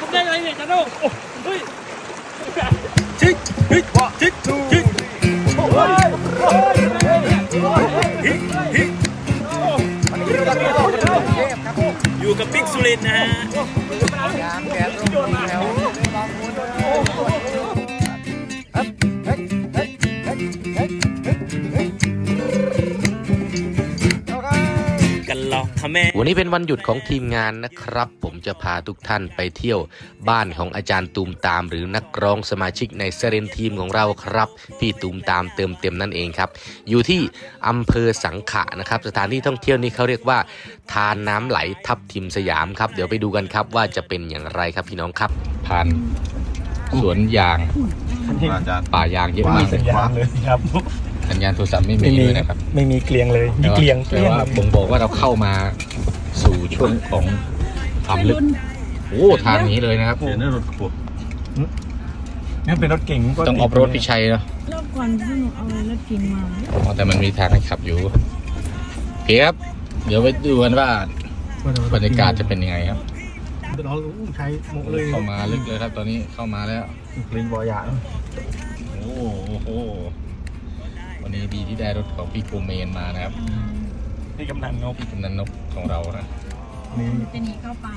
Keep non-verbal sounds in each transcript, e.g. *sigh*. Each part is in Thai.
ทำได้ไงเนี่ยจันโดเฮ้ยจิกเฮ้ยจิกจิกอยู่กับปิ๊กสุรินนะฮะ ค่ะแม่ วันนี้เป็นวันหยุดของทีมงานนะครับ ผมจะพาทุกท่านไปเที่ยวบ้านของอาจารย์ตูมตาม หรือนักร้องสมาชิกในเซเรนทีมของเราครับ พี่ตูมตามเติมเต็มนั่นเองครับ อยู่ที่อำเภอสังขะนะครับ สถานที่ท่องเที่ยวนี้เขาเรียกว่า ทานน้ำไหลทับทิมสยามครับ เดี๋ยวไปดูกันครับว่าจะเป็นอย่างไรครับพี่น้องครับผ่านสวนยางป่ายางเยอะมากสัญญาณเลยครับ สัญญาณโทรศัพท์ไม่มีไม่มีด้วยนะครับไม่มีเกลียงเลยมีเกลียงเกแต่ลียงว่าบ่งบอกว่าเราเข้ามาสู่ช่วงของความลึกโอ้ทางนี้เลยนะครับเห็นรถขวบนี่เป็นรถเก่งก็ต้องออฟโรดพิชัยเนาะรอบก่อนที่หนูเอารถเก๋งมาอ๋อแต่มันมีทางให้ขับอยู่โอเคครับ เดี๋ยวไปดูกันว่าบรรยากาศจะเป็นยังไงครับเราใช้หมกเลยเข้ามาลึกเลยครับตอนนี้เข้ามาแล้วกลิงบอยาโอ้โห วันนี้ดีที่ได้รถของพี่โกเมนมานะครับ นี่กำนันนกพี่กำนันนกของเรานะนี่จะหนีเข้าป่า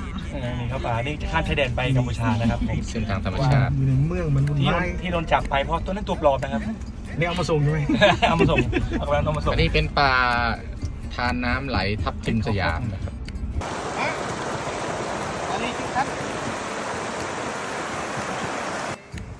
นี่ครับป่านี่ข้ามชายแดนไปกัมพูชานะครับผมเส้นทางธรรมชาติอยู่ในเมืองมันวุ่นที่โดวานยที่โดนจับไปเพราะตัวนั้นตัวปลอมนะครับนี่เอามาส่งใช่ไหมเอามาส่งเอากำลังเอามาส่งอันนี้เป็นป่าทานน้ำไหลทับทิมสยามนะครับ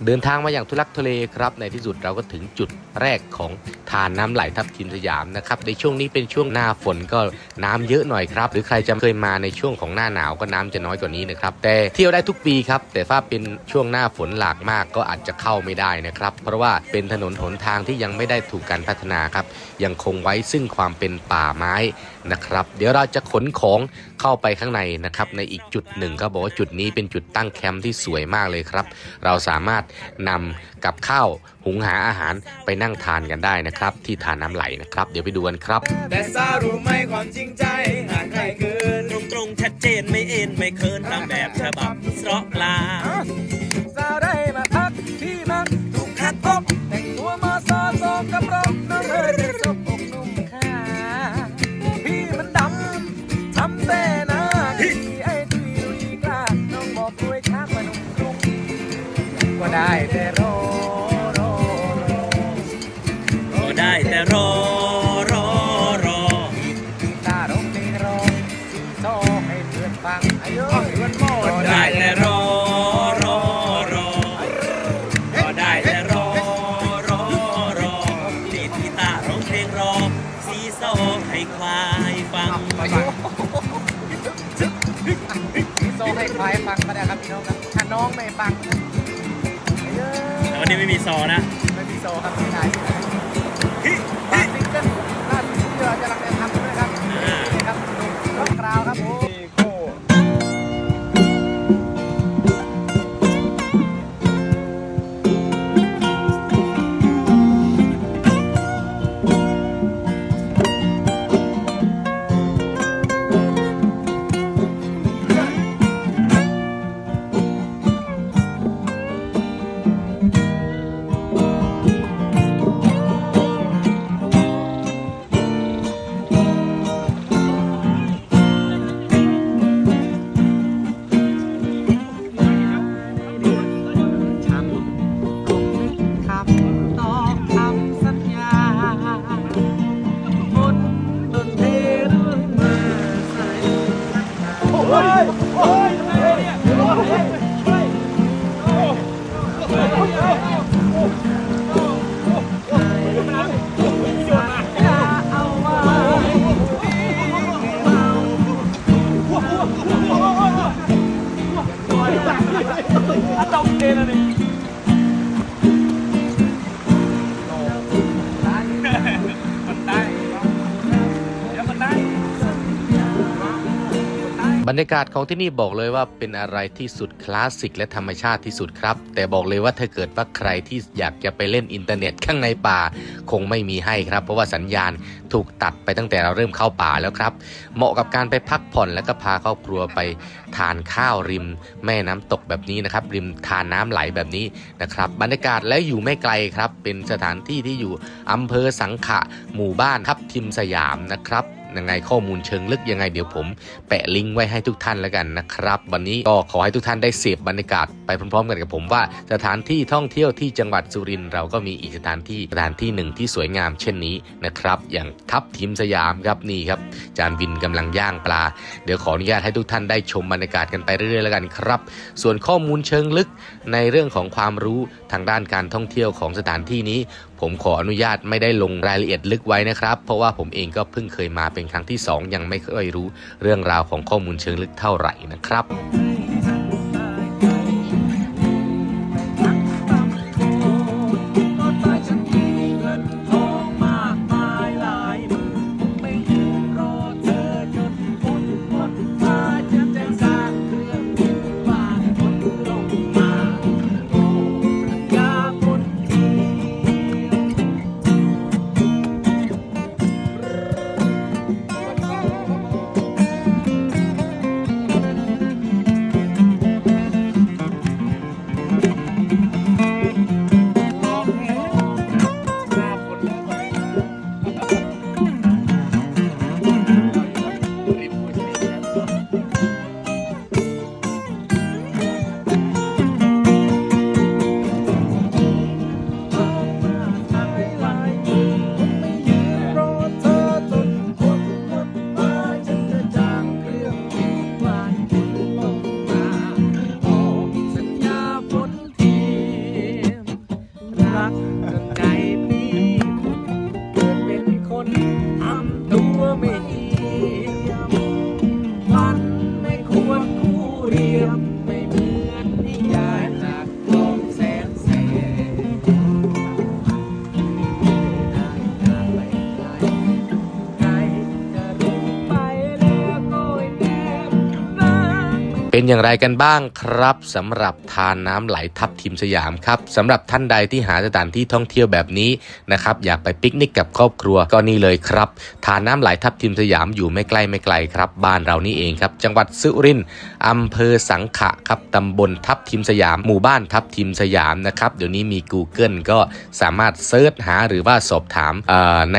เดินทางมาอย่างทุลักทุเลครับ ในที่สุดเราก็ถึงจุดแรกของทานน้ำไหลทับทิมสยามนะครับในช่วงนี้เป็นช่วงหน้าฝนก็น้ำเยอะหน่อยครับ หรือใครจะเคยมาในช่วงของหน้าหนาวก็น้ำจะน้อยกว่านี้นะครับ แต่เที่ยวได้ทุกปีครับ แต่ถ้าเป็นช่วงหน้าฝนหลากมากก็อาจจะเข้าไม่ได้นะครับ เพราะว่าเป็นถนนหนทางที่ยังไม่ได้ถูกการพัฒนาครับ ยังคงไว้ซึ่งความเป็นป่าไม้นะครับ เดี๋ยวเราจะขนของเข้าไปข้างในนะครับในอีกจุดหนึ่งเขาบอกว่าจุดนี้เป็นจุดตั้งแคมป์ที่สวยมากเลยครับ เราสามารถนำกับข้าวหุงหาอาหารไปนั่งทานกันได้นะครับ ที่ทานน้ำไหลนะครับ เดี๋ยวไปดูกันครับ แต่สารู้ไหมความจริงใจหากใครเกินตรงตรงๆชัดเจนไม่เอ็นไม่เคินตามแบบฉบับ ซีโซให้ควายฟังซิงโซ่ให้ควายฟังก็ได้ครับพี่น้องครับถ้าน้องไม่ฟังเยอะแต่วันนี้ไม่มีซอนะไม่มีโซ่ครับไม่ได้ บ รรรยากาศของที่นี่บอกเลยว่าเป็นอะไรที่สุดคลาสสิกและธรรมชาติที่สุดครับ แต่บอกเลยว่าถ้าเกิดว่าใครที่อยากจะไปเล่นอินเทอร์เน็ตข้างในป่า คงไม่มีให้ครับ เพราะว่าสัญญาณถูกตัดไปตั้งแต่เราเริ่มเข้าป่าแล้วครับ เหมาะกับการไปพักผ่อนแล้วก็พาครอบครัวไปทานข้าวริม แม่น้ำตกแบบนี้นะครับ ริมทานน้ำไหลแบบนี้นะครับ บรรยากาศและอยู่ไม่ไกลครับ เป็นสถานที่ที่อยู่อำเภอสังขะหมู่บ้านทับทิมสยามนะครับ ยังไงข้อมูลเชิงลึกยังไงเดี๋ยวผมแปะลิงก์ไว้ให้ทุกท่านแล้วกันนะครับ วันนี้ก็ขอให้ทุกท่านได้เสพบรรยากาศไปพร้อมๆ กันกับผมว่าสถานที่ท่องเที่ยวที่จังหวัดสุรินทร์เราก็มีอีกสถานที่สถานที่หนึ่งที่สวยงามเช่นนี้นะครับ อย่างทับทิมสยามครับนี่ครับ จานวินกำลังย่างปลา เดี๋ยวขออนุญาตให้ทุกท่านได้ชมบรรยากาศกันไปเรื่อยๆแล้วกันครับ ส่วนข้อมูลเชิงลึกในเรื่องของความรู้ทางด้านการท่องเที่ยวของสถานที่นี้ ผมขออนุญาตไม่ได้ลงรายละเอียดลึกไว้นะครับ เพราะว่าผมเองก็เพิ่งเคยมาเเป็นครั้งที่ 2 ยังไม่ค่อยรู้เรื่องราวของข้อมูลเชิงลึกเท่าไหร่นะครับ 呵 *laughs* 呵 เป็นอย่างไรกันบ้างครับสำหรับทานน้ำไหลทับทิมสยามครับสำหรับท่านใดที่หาสถานที่ท่องเที่ยวแบบนี้นะครับอยากไปปิกนิกกับครอบครัวก็นี่เลยครับทานน้ำไหลทับทิมสยามอยู่ไม่ใกล้ไม่ไกลครับบ้านเรานี่เองครับ จังหวัดสุรินทร์อำเภอสังขะครับตำบลทับทิมสยามหมู่บ้านทับทิมสยามนะครับเดี๋ยวนี้มี Google ก็สามารถเซิร์ชหาหรือว่าสอบถามใน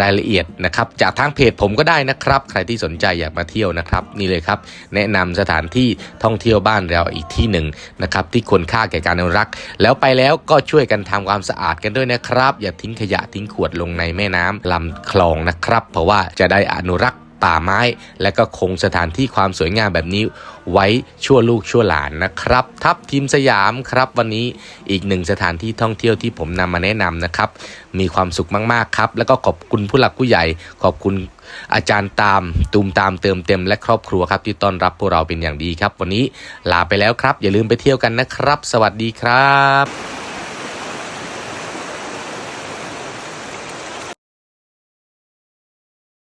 รายละเอียดนะครับจากทางเพจผมก็ได้นะครับ ใครที่สนใจอยากมาเที่ยวนะครับนี่เลยครับแนะนำสถานที่ท่องเที่ยวบ้านเราอีกที่หนึ่งนะครับที่ควรค่าแก่การอนุรักษ์ แล้วไปแล้วก็ช่วยกันทำความสะอาดกันด้วยนะครับ อย่าทิ้งขยะทิ้งขวดลงในแม่น้ำลำคลองนะครับ เพราะว่าจะได้อนุรักษ์ ป่าไม้ และก็คงสถานที่ความสวยงามแบบนี้ ไว้ชั่วลูกชั่วหลานนะครับ ทับทีมสยามครับวันนี้อีกหนึ่งสถานที่ท่องเที่ยวที่ผมนำมาแนะนำนะครับ มีความสุขมาก ๆ ครับ แล้วก็ขอบคุณผู้หลักผู้ใหญ่ ขอบคุณอาจารย์ตามตูมตามเติมเต็มและครอบครัวครับ ที่ต้อนรับพวกเราเป็นอย่างดีครับ วันนี้ลาไปแล้วครับ อย่าลืมไปเที่ยวกันนะครับ สวัสดีครับ